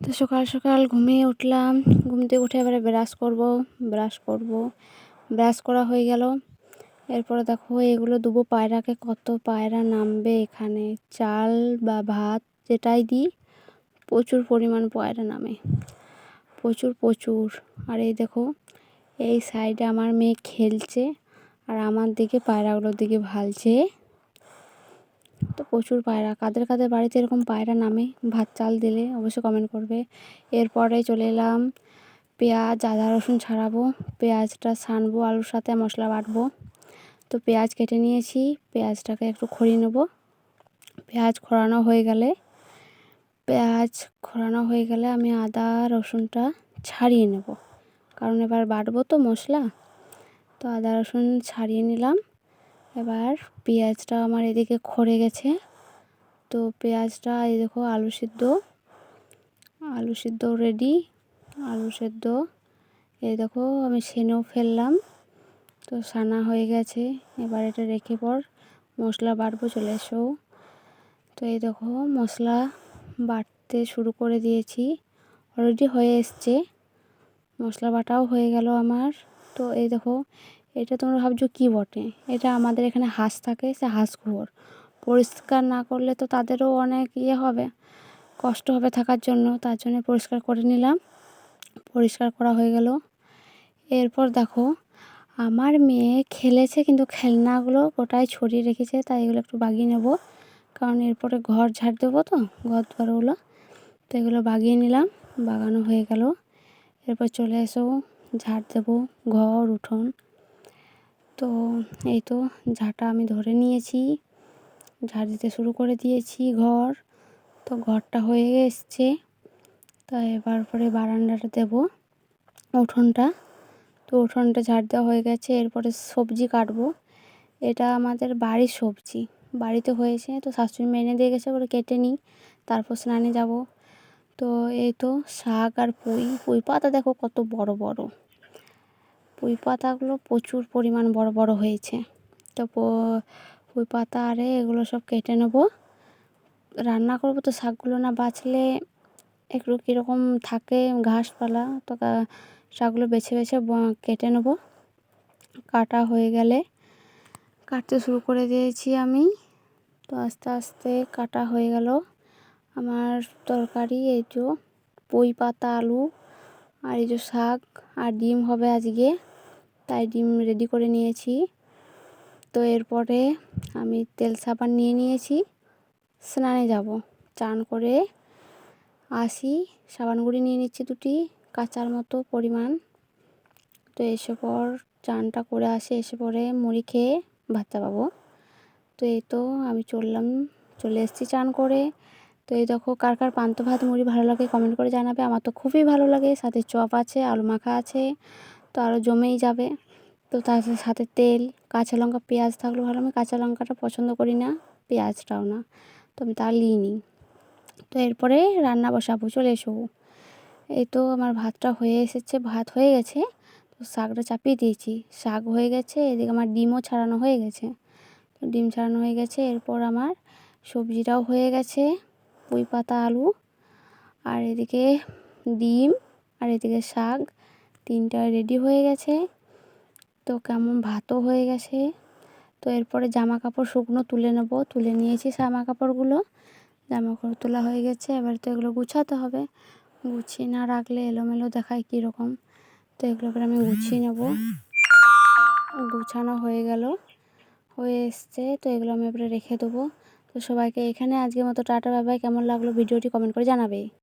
তো সকাল সকাল ঘুমিয়ে উঠলাম। ঘুম থেকে উঠে এবারে ব্রাশ করব ব্রাশ করব। ব্রাশ করা হয়ে গেল। এরপরে দেখো এগুলো দেবো পায়রাকে কত পায়রা নামবে এখানে। চাল বা ভাত যেটাই দিই, প্রচুর পরিমাণ পায়রা নামে। প্রচুর প্রচুর। আর এই দেখো, এই সাইডে আমার মেয়ে খেলছে আর আমার দিকে পায়রাগুলোর দিকে ভালছে। তো প্রচুর পায়রা। কাদের কাদের বাড়িতে এরকম পায়রা নামে, ভাত চাল দিলে অবশ্যই কমেন্ট করবে। এরপরে চলে এলাম, পেঁয়াজ, আদা, রসুন ছাড়াবো, পেঁয়াজটা ছানবো, আলুর সাথে মশলা বাটবো। তো পেঁয়াজ কেটে নিয়েছি, পেঁয়াজটাকে একটু খড়িয়ে নেব। পেঁয়াজ খড়ানো হয়ে গেলে, পেঁয়াজ খড়ানো হয়ে গেলে আমি আদা, রসুনটা ছাড়িয়ে নেব। কারণ এবার বাটবো তো মশলা। তো আদা, রসুন ছাড়িয়ে নিলাম। এবার পেঁয়াজটা আমার এদিকে খড়ে গেছে। তো পেঁয়াজটা এই দেখো আলু সিদ্ধ। আলু সিদ্ধ রেডি আলু সেদ্ধ। এই দেখো আমি সেনেও ফেললাম। তো সানা হয়ে গেছে। এবার এটা রেখে পর মশলা বাটবো চলে এসো। তো এই দেখো মশলা বাটতে শুরু করে দিয়েছি। অলরেডি হয়ে এসছে। মশলা বাটাও হয়ে গেল আমার। তো এই দেখো এটা তোমরা ভাবছ কী বটে? এটা আমাদের এখানে হাঁস থাকে, সে হাঁস ঘর পরিষ্কার না করলে তো তাদেরও অনেক ইয়ে হবে, কষ্ট হবে থাকার জন্য। তার জন্য পরিষ্কার করে নিলাম, পরিষ্কার করা হয়ে গেল। এরপর দেখো, আমার মেয়ে খেলেছে কিন্তু খেলনাগুলো গোটায় ছড়িয়ে রেখেছে, তাই এগুলো একটু বাগিয়ে নেব। কারণ এরপরে ঘর ঝাড় দেবো তো, ঘর দুয়ারগুলো। তো এগুলো বাগিয়ে নিলাম, বাগানো হয়ে গেল। এরপর চলে এসো, ঝাড় দেবো, ঘর, উঠোন। তো এই তো ঝাঁটা আমি ধরে নিয়েছি। ঝাড় দিতে শুরু করে দিয়েছি ঘর। তো ঘরটা হয়ে এসছে। তো এবার পরে বারান্দাটা দেব উঠোনটা। তো উঠোনটা ঝাড় দেওয়া হয়ে গেছে। এরপরে সবজি কাটবো। এটা আমাদের বাড়ির সবজি। বাড়িতে হয়েছে। তো শাশুড়ি মেনে দিয়ে গেছে বলে কেটে নিই। তারপর স্নানে যাব। তো এই তো শাক আর পুঁই। পুঁই পাতা দেখো কত বড় বড়। পুঁই পাতাগুলো প্রচুর পরিমাণ বড় বড় হয়েছে। তো পুঁই পাতা আরে এগুলো সব কেটে নেব। রান্না করব তো শাকগুলো না বাঁচলে একটু কীরকম থাকে ঘাসপালা, তো শাকগুলো বেছে বেছে কেটে নেব। কাটা হয়ে গেলে কাটতে শুরু করে দিয়েছি আমি। তো আস্তে আস্তে কাটা হয়ে গেল আমার তরকারি, এই যে পুঁই পাতা, আলু আর এই যে শাক আর ডিম হবে আজকে। তাই ডিম রেডি করে নিয়েছি। তো এরপরে আমি তেল সাবান নিয়ে নিয়েছি। স্নানে যাব। চান করে আসি। সাবান গুঁড়ি নিয়ে নিচ্ছি দুটি, কাঁচার মতো পরিমাণ। তো এসে পর চানটা করে আসি, এসে পরে মুড়ি খেয়ে ভাত চাপাবো তো এই তো আমি চললাম, চলে এসেছি চান করে। তো এই দেখো কার কার পান্ত ভাত মুড়ি ভালো লাগে কমেন্ট করে জানাবে। আমার তো খুবই ভালো লাগে। সাথে চপ আছে, আলু মাখা আছে। তো আরও জমেই যাবে। তো তার সাথে তেল, কাঁচা লঙ্কা, পেঁয়াজ থাকলে ভালো। আমি কাঁচা লঙ্কাটা পছন্দ করি না, পেঁয়াজটাও না। তো আমি তা নিই। তো এরপরে রান্না বসাবো, চলে এসো। এই তো আমার ভাতটা হয়ে এসেছে, ভাত হয়ে গেছে। তো শাকটা চাপিয়ে দিয়েছি। শাক হয়ে গেছে, এদিকে আমার ডিমও ছাড়ানো হয়ে গেছে। তো ডিম ছাড়ানো হয়ে গেছে, এরপর আমার সবজিটাও হয়ে গেছে, পুঁই পাতা, আলু। আর এদিকে ডিম, আর এদিকে শাক। তিনটা রেডি হয়ে গেছে। তো কেমন ভাতও হয়ে গেছে। তো এরপরে জামা কাপড় শুকনো তুলে নেব। তুলে নিয়েছি জামা কাপড়গুলো জামা কাপড় তোলা হয়ে গেছে। এবার তো এগুলো গুছাতে হবে। গুছিয়ে না রাখলে এলোমেলো দেখায় কীরকম। তো এগুলো আমি গুছিয়ে নেব। গুছানো হয়ে গেল। হয়ে এসছে। তো এগুলো আমি এবারে রেখে দেবো। তো সবাইকে এখানে আজকের মতো টাটা বাবাই কেমন লাগল ভিডিওটি কমেন্ট করে জানাবে।